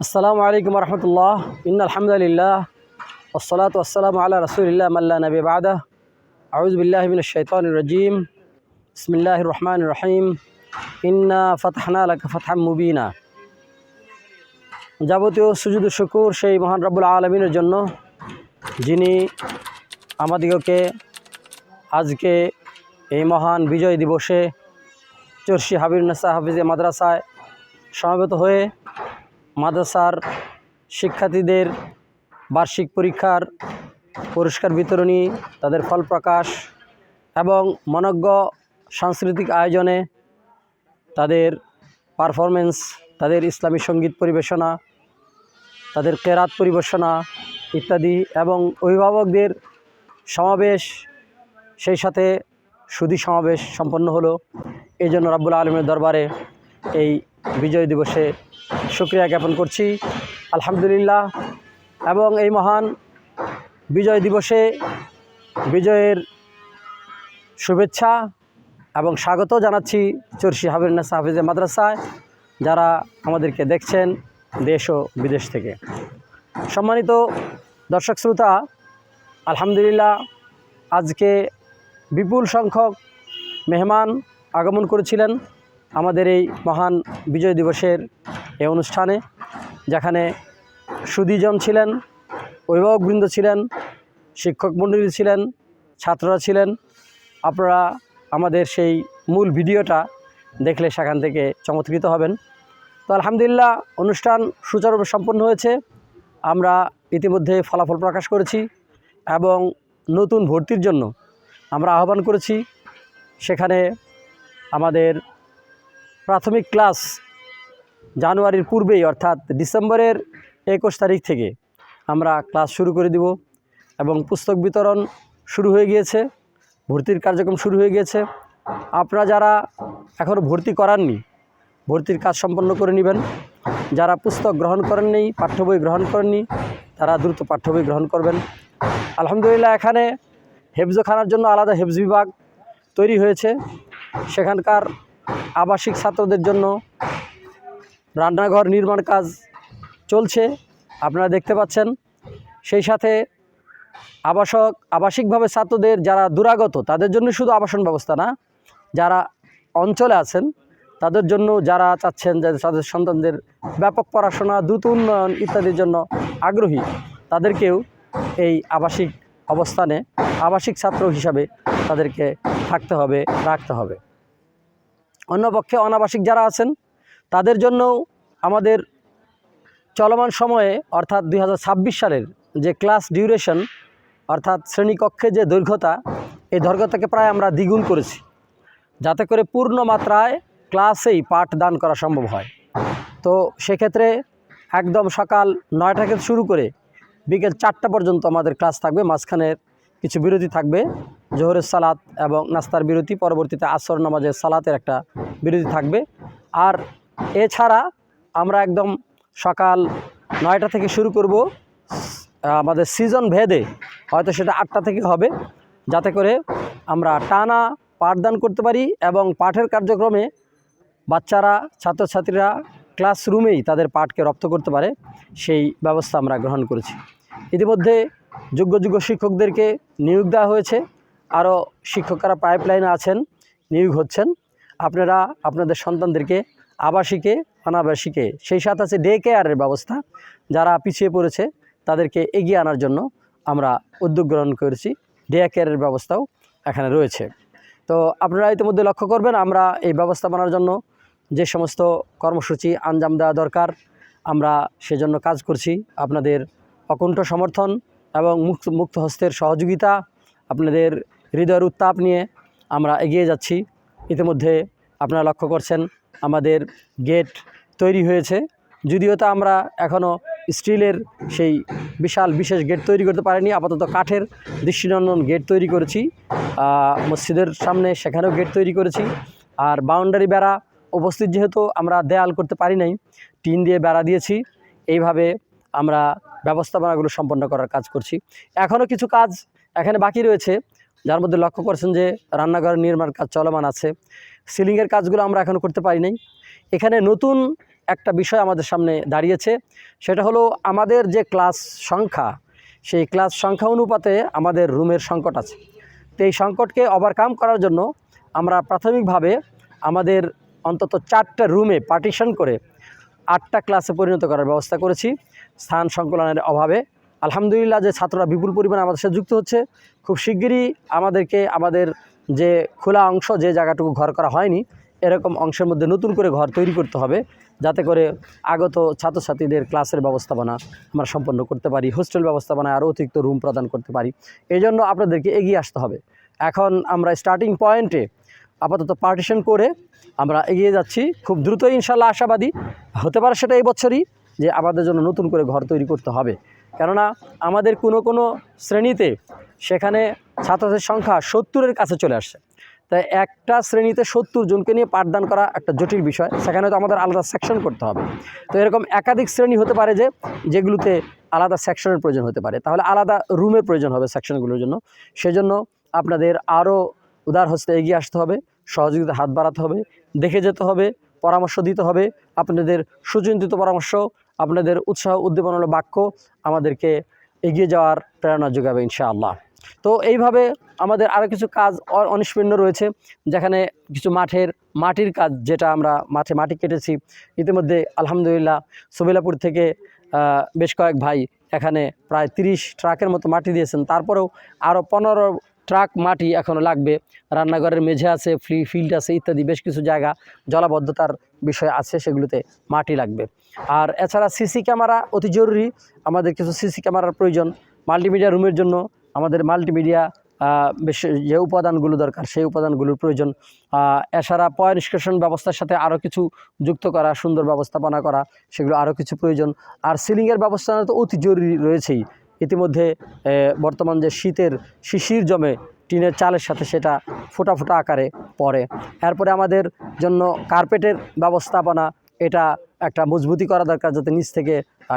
আসসালামু আলাইকুম রহমতুল্লাহ ইন আলহামদুলিল্লাহ। ওসলাত ওসালাম আল্লাহ রসুলিল্লাহ মাল্লা নবী বাদা। আউজবিল্লাহমিন শৈতান রজিম। ইসমিল্লাহ রহমান রহিম। ইন্না ফতহানা ফতহাম মুবিনা। যাবতীয় সুজুদ শুকুর সেই মহান রব্বুল আলমিনের জন্য যিনি আমাদিগকে আজকে এই মহান বিজয় দিবসে চর্ষি হাবিরনেসা হাফিজে মাদ্রাসায় সমবেত হয়ে মাদ্রাসার শিক্ষার্থীদের বার্ষিক পরীক্ষার পুরস্কার বিতরণী, তাদের ফল প্রকাশ এবং মনজ্ঞ সাংস্কৃতিক আয়োজনে তাদের পারফরমেন্স তাদের ইসলামী সংগীত পরিবেশনা, তাদের কেরাত পরিবেশনা ইত্যাদি এবং অভিভাবকদের সমাবেশ, সেই সাথে সুদী সমাবেশ সম্পন্ন হলো। এই জন্য রাব্বুল আলমের দরবারে এই বিজয় দিবসে শুক্রিয়া জ্ঞাপন করছি। আলহামদুলিল্লাহ। এবং এই মহান বিজয় দিবসে বিজয়ের শুভেচ্ছা এবং স্বাগত জানাচ্ছি চর্ষি হাবিরনাসা হাফিজে মাদ্রাসায়, যারা আমাদেরকে দেখছেন দেশ ও বিদেশ থেকে। সম্মানিত দর্শক শ্রোতা, আলহামদুলিল্লাহ আজকে বিপুল সংখ্যক মেহমান আগমন করেছিলেন। আমাদের এই মহান বিজয় দিবসের এই অনুষ্ঠানে, যেখানে সুদীজন ছিলেন, অভিভাবকবৃন্দ ছিলেন শিক্ষক মণ্ডলী ছিলেন, ছাত্ররা ছিলেন, আপনারা আমাদের সেই মূল ভিডিওটা দেখলে সেখান থেকে চমৎকৃত হবেন। তো আলহামদুলিল্লাহ, অনুষ্ঠান সুচারুরূপে সম্পন্ন হয়েছে। আমরা ইতিমধ্যে ফলাফল প্রকাশ করেছি এবং নতুন ভর্তির জন্য আমরা আহ্বান করেছি। সেখানে আমাদের প্রাথমিক ক্লাস জানুয়ারির পূর্বেই, অর্থাৎ ডিসেম্বরের একুশ তারিখ থেকে আমরা ক্লাস শুরু করে দিব এবং পুস্তক বিতরণ শুরু হয়ে গিয়েছে, ভর্তির কার্যক্রম শুরু হয়ে গিয়েছে। আপনারা যারা এখনও ভর্তি করাননি, ভর্তির কাজ সম্পন্ন করে নেবেন। যারা পুস্তক গ্রহণ করেননি, পাঠ্য বই গ্রহণ করেননি, তারা দ্রুত পাঠ্য বই গ্রহণ করবেন। আলহামদুলিল্লাহ, এখানে হেফজখানার জন্য আলাদা হেফজ বিভাগ তৈরি হয়েছে। সেখানকার আবাসিক ছাত্রদের জন্য রান্নাঘর নির্মাণ কাজ চলছে। আপনারা দেখতে পাচ্ছেন, সেই সাথে আবাসক, আবাসিকভাবে ছাত্রদের যারা দুরাগত, তাদের জন্য শুধু আবাসন ব্যবস্থা না, যারা অঞ্চলে আছেন, তাদের জন্য যারা চাচ্ছেন যে তাদের সন্তানদের ব্যাপক পড়াশোনা, দ্রুত উন্নয়ন ইত্যাদির জন্য আগ্রহী, তাদেরকেও এই আবাসিক অবস্থানে আবাসিক ছাত্র হিসাবে তাদেরকে থাকতে হবে, রাখতে হবে। অন্যপক্ষে অনাবাসিক যারা আছেন, তাদের জন্যও আমাদের চলমান সময়ে, অর্থাৎ দু হাজার ছাব্বিশ সালের যে ক্লাস ডিউরেশন অর্থাৎ শ্রেণীকক্ষে যে দৈর্ঘ্যতা, এই দৈর্ঘ্যতাকে প্রায় আমরা দ্বিগুণ করেছি। যাতে করে পূর্ণ মাত্রায় ক্লাসেই পাঠ দান করা সম্ভব হয়। তো সেক্ষেত্রে একদম সকাল নয়টা থেকে শুরু করে বিকেল চারটা পর্যন্ত আমাদের ক্লাস থাকবে। মাঝখানের কিছু বিরতি থাকবে। জোহরের সালাত এবং নাস্তার বিরতি, পরবর্তীতে আসর নামাজের সালাতের একটা বিরতি থাকবে। আর এছাড়া আমরা একদম সকাল নয়টা থেকে শুরু করব। আমাদের সিজন ভেদে হয়তো সেটা আটটা থেকে হবে। যাতে করে আমরা টানা পাঠদান করতে পারি এবং পাঠের কার্যক্রমে বাচ্চারা, ছাত্রছাত্রীরা ক্লাসরুমেই তাদের পাঠকে রপ্ত করতে পারে। সেই ব্যবস্থা আমরা গ্রহণ করেছি। ইতিমধ্যে যোগ্য যোগ্য শিক্ষকদেরকে নিয়োগ দেওয়া হয়েছে। আরও শিক্ষকরা পাইপলাইনে আছেন, নিয়োগ হচ্ছেন। আপনারা আপনাদের সন্তানদেরকে, আবাসিকে, অনাবাসিকে, সেই সাথে আছে ডে কেয়ারের ব্যবস্থা। যারা পিছিয়ে পড়েছে, তাদেরকে এগিয়ে আনার জন্য আমরা উদ্যোগ গ্রহণ করেছি। ডে কেয়ারের ব্যবস্থাও এখানে রয়েছে। তো আপনারা ইতিমধ্যে লক্ষ্য করবেন, আমরা এই ব্যবস্থা ব্যবস্থাপনার জন্য যে সমস্ত কর্মসূচি আঞ্জাম দেওয়া দরকার, আমরা সেজন্য কাজ করছি। আপনাদের অকুণ্ঠ সমর্থন এবং মুক্ত মুক্ত হস্তের সহযোগিতা আপনাদের হৃদয়ের উত্তাপ নিয়ে আমরা এগিয়ে যাচ্ছি। ইতিমধ্যে আপনারা লক্ষ্য করছেন আমাদের গেট তৈরি হয়েছে। যদিও তা আমরা এখনও স্টিলের সেই বিশাল, বিশেষ গেট তৈরি করতে পারিনি, আপাতত কাঠের দৃষ্টিনন্দন গেট তৈরি করেছি মসজিদের সামনে সেখানেও গেট তৈরি করেছি। আর বাউন্ডারি বেড়া উপস্থিত যেহেতু আমরা দেয়াল করতে পারি নাই, টিন দিয়ে বেড়া দিয়েছি। এইভাবে আমরা ব্যবস্থাপনাগুলো সম্পন্ন করার কাজ করছি। এখনও কিছু কাজ এখানে বাকি রয়েছে, যার মধ্যে লক্ষ্য করছেন যে রান্নাঘরের নির্মাণ কাজ চলমান আছে। সিলিংয়ের কাজগুলো আমরা এখনও করতে পারি নাই। এখানে নতুন একটা বিষয় আমাদের সামনে দাঁড়িয়েছে, সেটা হলো আমাদের যে ক্লাস সংখ্যা, সেই ক্লাস সংখ্যা অনুপাতে আমাদের রুমের সংকট আছে। তো এই সংকটকে ওভারকাম করার জন্য আমরা প্রাথমিকভাবে আমাদের অন্তত চারটা রুমে পার্টিশন করে আটটা ক্লাসে পরিণত করার ব্যবস্থা করেছি। স্থান সংকলনের অভাবে। আলহামদুলিল্লাহ যে ছাত্ররা বিপুল পরিমাণে আমাদের সাথে যুক্ত হচ্ছে, খুব শিগগিরই আমাদেরকে আমাদের যে খোলা অংশ, যে জায়গাটুকু ঘর করা হয়নি, এরকম অংশের মধ্যে নতুন করে ঘর তৈরি করতে হবে, যাতে করে আগত ছাত্রছাত্রীদের ক্লাসের ব্যবস্থাপনা আমরা সম্পন্ন করতে পারি, হোস্টেল ব্যবস্থাপনায় আরও অতিরিক্ত রুম প্রদান করতে পারি। এই জন্য আপনাদেরকে এগিয়ে আসতে হবে। এখন আমরা স্টার্টিং পয়েন্টে আপাতত পার্টিশন করে আমরা এগিয়ে যাচ্ছি। খুব দ্রুতই ইনশাল্লাহ আশাবাদী, হতে পারে সেটা এই বছরই। যে আমাদের জন্য নতুন করে ঘর তৈরি করতে হবে। কেননা আমাদের কোনো কোনো শ্রেণীতে সেখানে ছাত্রদের সংখ্যা সত্তরের কাছে চলে আসছে। তাই একটা শ্রেণীতে সত্তর জনকে নিয়ে পাঠদান করা একটা জটিল বিষয়। সেখানে তো আমাদের আলাদা সেকশন করতে হবে। তো এরকম একাধিক শ্রেণি হতে পারে যে, যেগুলোতে আলাদা সেকশনের প্রয়োজন হতে পারে। তাহলে আলাদা রুমের প্রয়োজন হবে সেকশনগুলোর জন্য। সেজন্য আপনাদের আরও উদার হস্তে এগিয়ে আসতে হবে। সহযোগিতা হাত বাড়াতে হবে। দেখে যেতে হবে। পরামর্শ দিতে হবে। আপনাদের সুচিন্তিত পরামর্শ আপনাদের উৎসাহ উদ্দীপনামূলক বাক্য আমাদেরকে এগিয়ে যাওয়ার প্রেরণা যোগাবে ইনশাআল্লাহ। তো এইভাবে আমাদের আরও কিছু কাজ অনিষ্পন্ন রয়েছে, যেখানে কিছু মাঠের, মাটির কাজ যেটা আমরা মাঠে মাটি কেটেছি, ইতিমধ্যে আলহামদুলিল্লাহ সবিলাপুর থেকে বেশ কয়েক ভাই এখানে প্রায় তিরিশ ট্রাকের মতো মাটি দিয়েছেন, তারপরেও আরও পনেরো ট্রাক, মাটি এখনও লাগবে। রান্নাঘরের মেঝে আছে, ফ্রি, ফিল্ড আছে ইত্যাদি বেশ কিছু জায়গা। জলাবদ্ধতার বিষয় আছে, সেগুলোতে মাটি লাগবে। আর এছাড়া সিসি ক্যামেরা অতি জরুরি। আমাদের কিছু সিসি ক্যামেরার প্রয়োজন। মাল্টিমিডিয়া রুমের জন্য আমাদের মাল্টিমিডিয়া বেশ যে উপাদানগুলো দরকার, সেই উপাদানগুলোর প্রয়োজন। এছাড়া পয় নিষ্কাশন ব্যবস্থার সাথে আরও কিছু যুক্ত করা, সুন্দর ব্যবস্থাপনা করা, সেগুলো আরও কিছু প্রয়োজন। আর সিলিংয়ের ব্যবস্থা তো অতি জরুরি রয়েছেই। ইতিমধ্যে বর্তমান যে শীতের শিশির জমে টিনের চালের সাথে সেটা ফোটা ফোটা আকারে পড়ে। এরপরে আমাদের জন্য কার্পেটের ব্যবস্থাপনা, এটা একটা মজবুতি করা দরকার যাতে নিচ থেকে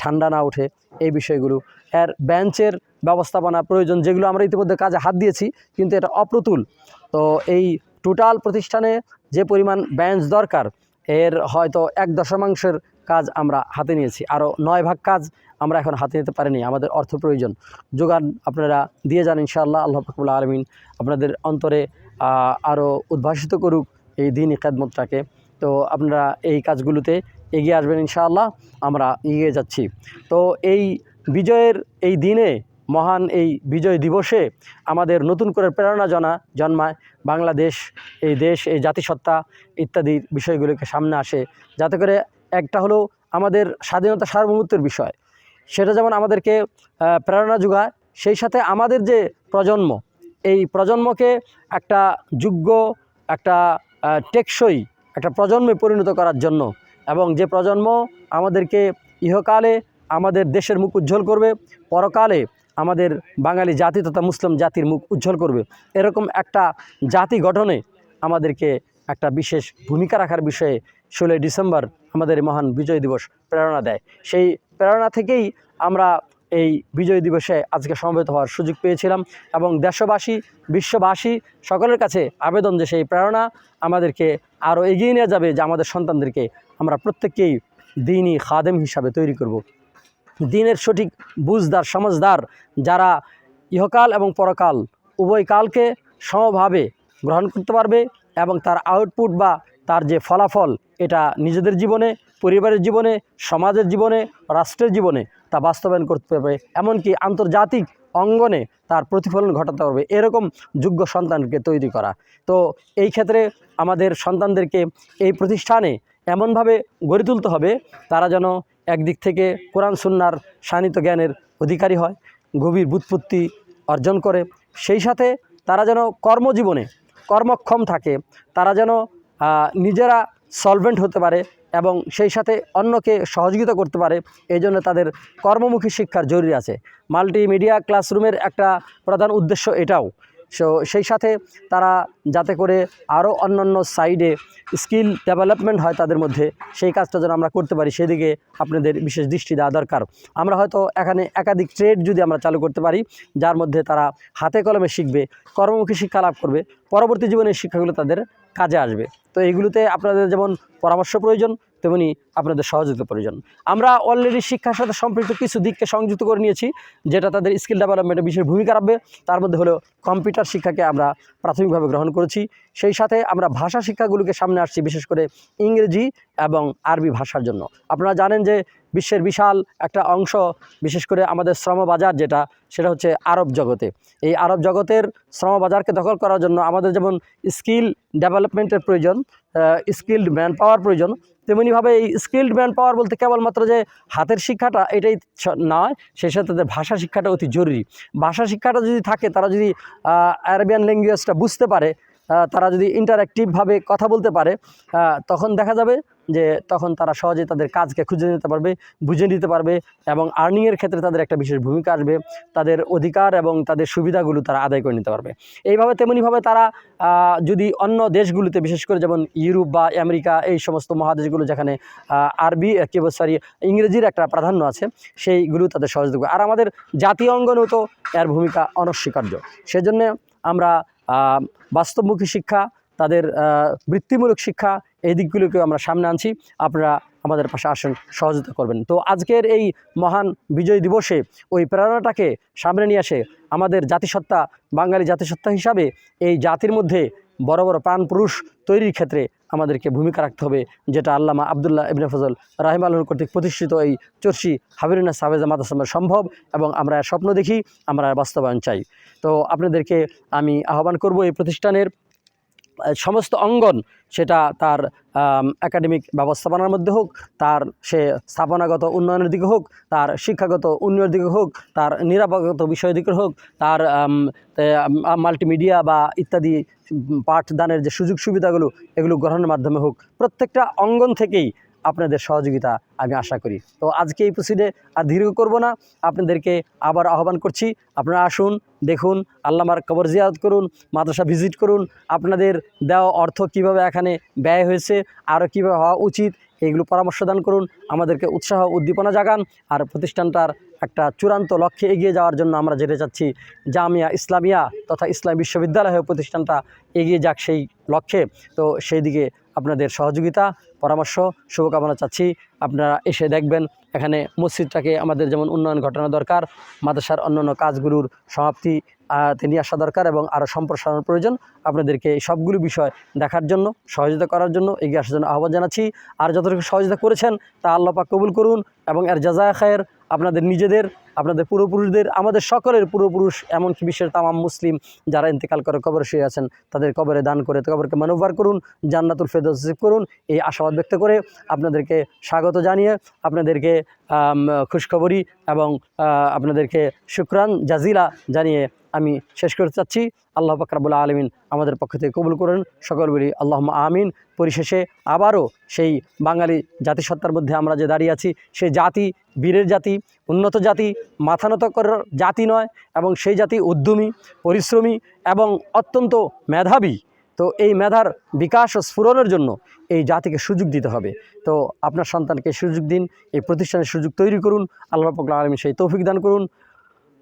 ঠান্ডা না ওঠে এই বিষয়গুলো। এর বেঞ্চের ব্যবস্থাপনা প্রয়োজন, যেগুলো আমরা ইতিমধ্যে কাজে হাত দিয়েছি, কিন্তু এটা অপ্রতুল। তো এই টোটাল প্রতিষ্ঠানে যে পরিমাণ বেঞ্চ দরকার, এর হয়তো এক দশমাংশের কাজ আমরা হাতে নিয়েছি। আরও নয় ভাগ কাজ আমরা এখন হাতে নিতে পারিনি, আমাদের অর্থ প্রয়োজন। যোগান আপনারা দিয়ে যান ইনশাআল্লাহ, আল্লাহ ফকবুল্লা আলমিন আপনাদের অন্তরে আরও উদ্ভাসিত করুক এই দিন খেদমতটাকে। তো আপনারা এই কাজগুলোতে এগিয়ে আসবেন ইনশাআল্লাহ, আমরা এগিয়ে যাচ্ছি। তো এই বিজয়ের এই দিনে, মহান এই বিজয় দিবসে আমাদের নতুন করে প্রেরণা জানা, জন্মায় বাংলাদেশ, এই দেশ, এই জাতিসত্তা ইত্যাদি বিষয়গুলোকে সামনে আসে। যাতে করে একটা হলো আমাদের স্বাধীনতা সার্বভৌমত্বের বিষয় সেটা যেমন আমাদেরকে প্রেরণা যোগায়, সেই সাথে আমাদের যে প্রজন্ম, এই প্রজন্মকে একটা যোগ্য, একটা টেকসই, একটা প্রজন্মে পরিণত করার জন্য এবং যে প্রজন্ম আমাদেরকে ইহকালে আমাদের দেশের মুখ উজ্জ্বল করবে, পরকালে আমাদের বাঙালি জাতি তথা মুসলিম জাতির মুখ উজ্জ্বল করবে, এরকম একটা জাতি গঠনে আমাদেরকে একটা বিশেষ ভূমিকা রাখার বিষয়ে ষোলোই ডিসেম্বর আমাদের মহান বিজয় দিবস প্রেরণা দেয় সেই প্রেরণা থেকেই আমরা এই বিজয় দিবসে আজকে সমবেত হওয়ার সুযোগ পেয়েছিলাম এবং দেশবাসী, বিশ্ববাসী সকলের কাছে আবেদন যে সেই প্রেরণা আমাদেরকে আরও এগিয়ে নিয়ে যাবে যে আমাদের সন্তানদেরকে আমরা প্রত্যেককেই দিনই খাদেম হিসাবে তৈরি করব। দিনের সঠিক বুঝদার সমাজদার যারা ইহকাল এবং পরকাল, উভয় কালকে সমভাবে গ্রহণ করতে পারবে এবং তার আউটপুট বা তার যে ফলাফল, এটা নিজেদের জীবনে, পরিবারের জীবনে, সমাজের জীবনে, রাষ্ট্রের জীবনে তা বাস্তবায়ন করতে পারবে এমনকি আন্তর্জাতিক অঙ্গনে তার প্রতিফলন ঘটাতে পারবে এরকম যোগ্য সন্তানকে তৈরি করা। তো এই ক্ষেত্রে আমাদের সন্তানদেরকে এই প্রতিষ্ঠানে এমনভাবে গড়ে তুলতে হবে, তারা যেন একদিক থেকে কোরআন, সুন্নার শানিত জ্ঞানের অধিকারী হয়, গভীর বুৎপত্তি অর্জন করে। সেই সাথে তারা যেন কর্মজীবনে কর্মক্ষম থাকে, তারা যেন নিজেরা সলভেন্ট হতে পারে এবং সেই সাথে অন্যকে সহযোগিতা করতে পারে, এই জন্য তাদের কর্মমুখী শিক্ষার জরুরি আছে। মাল্টিমিডিয়া ক্লাসরুমের একটা প্রধান উদ্দেশ্য এটাও। সো সেই সাথে তারা যাতে করে আরও অন্যান্য সাইডে স্কিল ডেভেলপমেন্ট হয় তাদের মধ্যে, সেই কাজটা যেন আমরা করতে পারি, সেদিকে আপনাদের বিশেষ দৃষ্টি দেওয়া দরকার। আমরা হয়তো এখানে একাধিক ট্রেড যদি আমরা চালু করতে পারি, যার মধ্যে তারা হাতে কলমে শিখবে, কর্মমুখী শিক্ষা লাভ করবে, পরবর্তী জীবনের শিক্ষাগুলো তাদের কাজে আসবে। তো এইগুলোতে আপনাদের যেমন পরামর্শ প্রয়োজন, তেমনি আপনাদের সহযোগিতা প্রয়োজন। আমরা অলরেডি শিক্ষার সাথে সম্পৃক্ত কিছু দিককে সংযুক্ত করে নিয়েছি, যেটা তাদের স্কিল ডেভেলপমেন্টে বিশেষ ভূমিকা রাখবে। তার মধ্যে হলো কম্পিউটার শিক্ষাকে আমরা প্রাথমিকভাবে গ্রহণ করেছি। সেই সাথে আমরা ভাষা শিক্ষাগুলোকে সামনে আসছি, বিশেষ করে ইংরেজি এবং আরবি ভাষার জন্য। আপনারা জানেন যে বিশ্বের বিশাল একটা অংশ, বিশেষ করে আমাদের শ্রমবাজার যেটা, সেটা হচ্ছে আরব জগতে। এই আরব জগতের শ্রমবাজারকে দখল করার জন্য আমাদের যেমন স্কিল ডেভেলপমেন্টের প্রয়োজন স্কিল্ড ম্যান পাওয়ার প্রয়োজন, তেমনিভাবে এই স্কিল্ড ম্যান পাওয়ার বলতে কেবলমাত্র যে হাতের শিক্ষাটা, এটাই নয়, সেই সাথে তাদের ভাষা শিক্ষাটা অতি জরুরি। ভাষা শিক্ষাটা যদি থাকে, তারা যদি আরবিয়ান ল্যাঙ্গুয়েজটা বুঝতে পারে তারা যদি ইন্টারাক্টিভভাবে কথা বলতে পারে তখন দেখা যাবে যে তখন তারা সহজে তাদের কাজকে খুঁজে নিতে পারবে, বুঝে নিতে পারবে এবং আর্নিংয়ের ক্ষেত্রে তাদের একটা বিশেষ ভূমিকা আসবে। তাদের অধিকার এবং তাদের সুবিধাগুলো তারা আদায় করে নিতে পারবে। এইভাবে তেমনিভাবে তারা যদি অন্য দেশগুলোতে বিশেষ করে যেমন ইউরোপ বা আমেরিকা এই সমস্ত মহাদেশগুলো যেখানে আরবি কি সরি, ইংরেজির একটা প্রাধান্য আছে, সেইগুলো তাদের সহযোগিতা করবে আর আমাদের জাতীয় অঙ্গনেও তো এর ভূমিকা অনস্বীকার্য। সেজন্য আমরা বাস্তবমুখী শিক্ষা তাদের বৃত্তিমূলক শিক্ষা এই দিকগুলোকেও আমরা সামনে আনছি। আপনারা আমাদের পাশে আসেন, সহযোগিতা করবেন। তো আজকের এই মহান বিজয় দিবসে ওই প্রেরণাটাকে সামনে নিয়ে আসে আমাদের জাতিসত্তা, বাঙালি জাতিসত্তা হিসাবে এই জাতির মধ্যে বড় বড় প্রাণ পুরুষ তৈরির ক্ষেত্রে আমাদেরকে ভূমিকা রাখতে হবে, যেটা আল্লামা আবদুল্লাহ ইবনে ফজল রাহিম আলহ কর্তৃক প্রতিষ্ঠিত এই চর্ষি হাবিরুন্না সাবেজা মাদাসমের সম্ভব এবং আমরা স্বপ্ন দেখি, আমরা বাস্তবায়ন চাই। তো আপনাদেরকে আমি আহ্বান করব এই প্রতিষ্ঠানের সমস্ত অঙ্গন সেটা তার একাডেমিক ব্যবস্থাপনার মধ্যে হোক, তার সে স্থাপনাগত উন্নয়নের দিকে হোক, তার শিক্ষাগত উন্নয়নের দিকে হোক, তার নিরাপত্তাগত বিষয়ের দিকে হোক, তার মাল্টিমিডিয়া বা ইত্যাদি পাঠদানের যে সুযোগ সুবিধাগুলো, এগুলো গ্রহণের মাধ্যমে হোক। প্রত্যেকটা অঙ্গন থেকেই আপনাদের সহযোগিতা আমি আশা করি। তো আজকে এই প্রসিডে আর দীর্ঘ করব না। আপনাদেরকে আবার আহ্বান করছি, আপনারা আসুন, দেখুন, আল্লামার কবর জিয়ারত করুন, মাদ্রাসা ভিজিট করুন, আপনাদের দেওয়া অর্থ কীভাবে এখানে ব্যয় হয়েছে আরও কীভাবে হওয়া উচিত, এগুলো পরামর্শ দান করুন, আমাদেরকে উৎসাহ উদ্দীপনা জাগান, আর প্রতিষ্ঠানটার একটা চূড়ান্ত লক্ষ্যে এগিয়ে যাওয়ার জন্য আমরা যেতে চাচ্ছি। জামিয়া ইসলামিয়া তথা ইসলাম বিশ্ববিদ্যালয় প্রতিষ্ঠানটা এগিয়ে যাক সেই লক্ষ্যে। তো সেই দিকে আপনাদের সহযোগিতা পরামর্শ শুভকামনা চাচ্ছি। আপনারা এসে দেখবেন এখানে মসজিদটাকে আমাদের যেমন উন্নয়ন ঘটানো দরকার মাদ্রাসার অন্যান্য কাজগুলোর সমাপ্তি আহ, তে নিয়ে আসা দরকার এবং আরও সম্প্রসারণ প্রয়োজন আপনাদেরকে সবগুলো বিষয় দেখার জন্য সহযোগিতা করার জন্য এগিয়ে আসার জন্য আহ্বান জানাচ্ছি। আর যতটুকু সহযোগিতা করেছেন তা আল্লাহ পাক কবুল করুন এবং এর জাজা খায়ের আপনাদের নিজেদের আপনাদের পূর্বপুরুষদের, আমাদের সকলের পূর্বপুরুষ, এমনকি বিশ্বের তামাম মুসলিম যারা ইন্তেকাল করে কবর শুয়ে আছেন, তাদের কবরে দান করে, কবরকে মানববার করুন, জান্নাতুল ফেরদৌস করুন। এই আশাবাদ ব্যক্ত করে আপনাদেরকে স্বাগত জানিয়ে, আপনাদেরকে খুশখবরি এবং আপনাদেরকে শুক্রান জাজিলা জানিয়ে আমি শেষ করতে চাচ্ছি। আল্লাহ পাকরাবুল আলমিন আমাদের পক্ষ থেকে কবুল করুন। সকল বলি আল্লাহ আমিন। পরিশেষে আবারও সেই বাঙালি জাতিসত্তার মধ্যে আমরা যে দাঁড়িয়ে আছি সেই জাতি বীরের জাতি, উন্নত জাতি, মাথানত করার জাতি নয় এবং সেই জাতি উদ্যমী, পরিশ্রমী এবং অত্যন্ত মেধাবী। তো এই মেধার বিকাশ ও স্ফুরণের জন্য এই জাতিকে সুযোগ দিতে হবে। তো আপনার সন্তানকে সুযোগ দিন, এই প্রতিষ্ঠানের সুযোগ তৈরি করুন। আল্লাহ পাকলা আলমিন সেই তৌফিক দান করুন।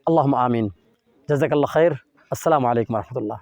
আল্লাহ আমিন। জাজাকাল্লাহ খায়ের আসসালামু আলাইকুম রহমতুল্লাহ